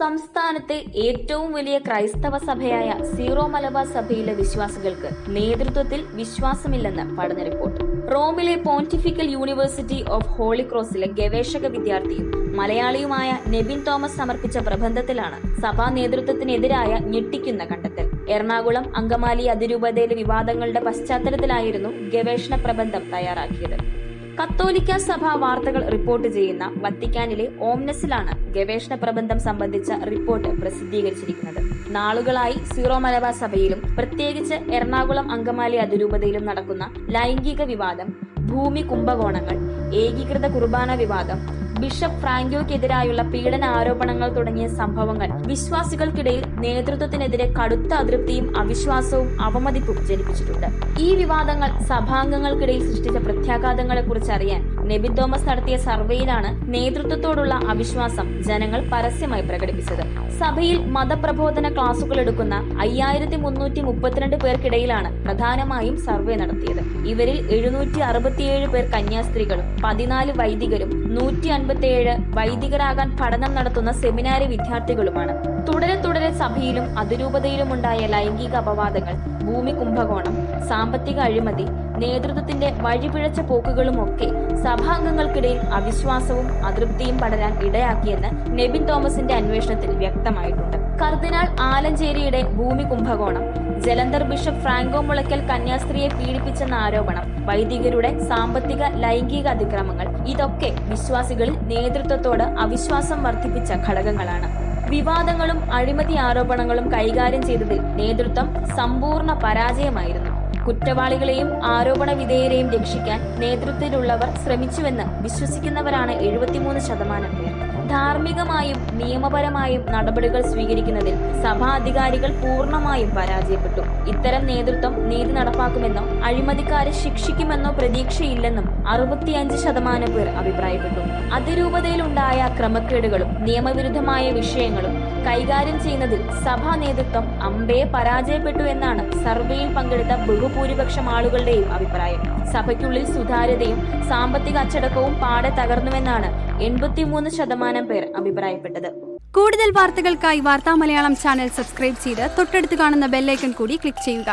സംസ്ഥാനത്തെ ഏറ്റവും വലിയ ക്രൈസ്തവ സഭയായ സീറോ മലബാർ സഭയിലെ വിശ്വാസികൾക്ക് നേതൃത്വത്തിൽ വിശ്വാസമില്ലെന്ന് പഠന റിപ്പോർട്ട്. റോമിലെ പോണ്ടിഫിക്കൽ യൂണിവേഴ്സിറ്റി ഓഫ് ഹോളി ക്രോസിലെ ഗവേഷക വിദ്യാർത്ഥിയും മലയാളിയുമായ നെബിൻ തോമസ് സമർപ്പിച്ച പ്രബന്ധത്തിലാണ് സഭാ നേതൃത്വത്തിനെതിരായ ഞെട്ടിക്കുന്ന കണ്ടെത്തൽ. എറണാകുളം അങ്കമാലി അതിരൂപതയിലെ വിവാദങ്ങളുടെ പശ്ചാത്തലത്തിലായിരുന്നു ഗവേഷണ പ്രബന്ധം തയ്യാറാക്കിയത്. കത്തോലിക്ക സഭ വാർത്തകൾ റിപ്പോർട്ട് ചെയ്യുന്ന വത്തിക്കാനിലെ ഓംനസിലാണ് ഗവേഷണ പ്രബന്ധം സംബന്ധിച്ച റിപ്പോർട്ട് പ്രസിദ്ധീകരിച്ചിരിക്കുന്നത്. നാളുകളായി സീറോ മലബാർ സഭയിലും പ്രത്യേകിച്ച് എറണാകുളം അങ്കമാലി അതിരൂപതയിലും നടക്കുന്ന ലൈംഗിക വിവാദം ഭൂമി കുംഭകോണങ്ങൾ ഏകീകൃത കുർബാന വിവാദം ബിഷപ്പ് ഫ്രാങ്കോയ്ക്കെതിരായുള്ള പീഡന ആരോപണങ്ങൾ തുടങ്ങിയ സംഭവങ്ങൾ വിശ്വാസികൾക്കിടയിൽ നേതൃത്വത്തിനെതിരെ കടുത്ത അതൃപ്തിയും അവിശ്വാസവും അവമതിപ്പും ജനിപ്പിച്ചിട്ടുണ്ട്. ഈ വിവാദങ്ങൾ സഭാംഗങ്ങൾക്കിടയിൽ സൃഷ്ടിച്ച പ്രത്യാഘാതങ്ങളെ കുറിച്ച് അറിയാൻ നെബിൻ തോമസ് നടത്തിയ സർവേയിലാണ് നേതൃത്വത്തോടുള്ള അവിശ്വാസം ജനങ്ങൾ പരസ്യമായി പ്രകടിപ്പിച്ചത്. സഭയിൽ മതപ്രബോധന ക്ലാസുകൾ എടുക്കുന്ന അയ്യായിരത്തി മുന്നൂറ്റി മുപ്പത്തിരണ്ട് പേർക്കിടയിലാണ് പ്രധാനമായും സർവേ നടത്തിയത്. ഇവരിൽ എഴുന്നൂറ്റി അറുപത്തിയേഴ് പേർ കന്യാസ്ത്രീകളും പതിനാല് വൈദികരും നൂറ്റി അൻപത്തിയേഴ് വൈദികരാകാൻ പഠനം നടത്തുന്ന സെമിനാരി വിദ്യാർത്ഥികളുമാണ്. തുടരെ തുടരെ സഭയിലും അതിരൂപതയിലുമുണ്ടായ ലൈംഗിക അപവാദങ്ങൾ ഭൂമി കുംഭകോണം സാമ്പത്തിക അഴിമതി നേതൃത്വത്തിന്റെ വഴിപിഴച്ച പോക്കുകളുമൊക്കെ സഭാംഗങ്ങൾക്കിടയിൽ അവിശ്വാസവും അതൃപ്തിയും പടരാൻ ഇടയാക്കിയെന്ന് നെബിൻ തോമസിന്റെ അന്വേഷണത്തിൽ വ്യക്തമായിട്ടുണ്ട്. കർദിനാൾ ആലഞ്ചേരിയുടെ ഭൂമി കുംഭകോണം ജലന്ധർ ബിഷപ്പ് ഫ്രാങ്കോ മുളയ്ക്കൽ കന്യാസ്ത്രീയെ പീഡിപ്പിച്ചെന്ന ആരോപണം വൈദികരുടെ സാമ്പത്തിക ലൈംഗിക അതിക്രമങ്ങൾ ഇതൊക്കെ വിശ്വാസികളിൽ നേതൃത്വത്തോട് അവിശ്വാസം വർദ്ധിപ്പിച്ച ഘടകങ്ങളാണ്. വിവാദങ്ങളും അഴിമതി ആരോപണങ്ങളും കൈകാര്യം ചെയ്തതിൽ നേതൃത്വം സമ്പൂർണ പരാജയമായിരുന്നു. കുറ്റവാളികളെയും ആരോപണ വിധേയരെയും രക്ഷിക്കാൻ നേതൃത്വത്തിലുള്ളവർ ശ്രമിച്ചുവെന്ന് വിശ്വസിക്കുന്നവരാണ് എഴുപത്തിമൂന്ന് ശതമാനം പേർ. ധാർമ്മികമായും നിയമപരമായും നടപടികൾ സ്വീകരിക്കുന്നതിൽ സഭാ അധികാരികൾ പൂർണമായും പരാജയപ്പെട്ടു. ഇത്തരം നേതൃത്വം നീതി നടപ്പാക്കുമെന്നോ അഴിമതിക്കാരെ ശിക്ഷിക്കുമെന്നോ പ്രതീക്ഷയില്ലെന്നും അറുപത്തിയഞ്ച് ശതമാനം പേർ അഭിപ്രായപ്പെട്ടു. അതിരൂപതയിലുണ്ടായ ക്രമക്കേടുകളും നിയമവിരുദ്ധമായ വിഷയങ്ങളും കൈകാര്യം ചെയ്യുന്നതിൽ സഭാ നേതൃത്വം അമ്പയെ പരാജയപ്പെട്ടു എന്നാണ് സർവേയിൽ പങ്കെടുത്ത ബഹുഭൂരിപക്ഷം ആളുകളുടെയും അഭിപ്രായം. സഭയ്ക്കുള്ളിൽ സുതാര്യതയും സാമ്പത്തിക അച്ചടക്കവും പാടെ തകർന്നുവെന്നാണ് എൺപത്തിമൂന്ന് ശതമാനം പേർ അഭിപ്രായപ്പെട്ടത്. കൂടുതൽ വാർത്തകൾക്കായി വാർത്താ മലയാളം ചാനൽ സബ്സ്ക്രൈബ് ചെയ്ത് തൊട്ടടുത്ത് കാണുന്ന ബെല്ലൈക്കൺ കൂടി ക്ലിക്ക് ചെയ്യുക.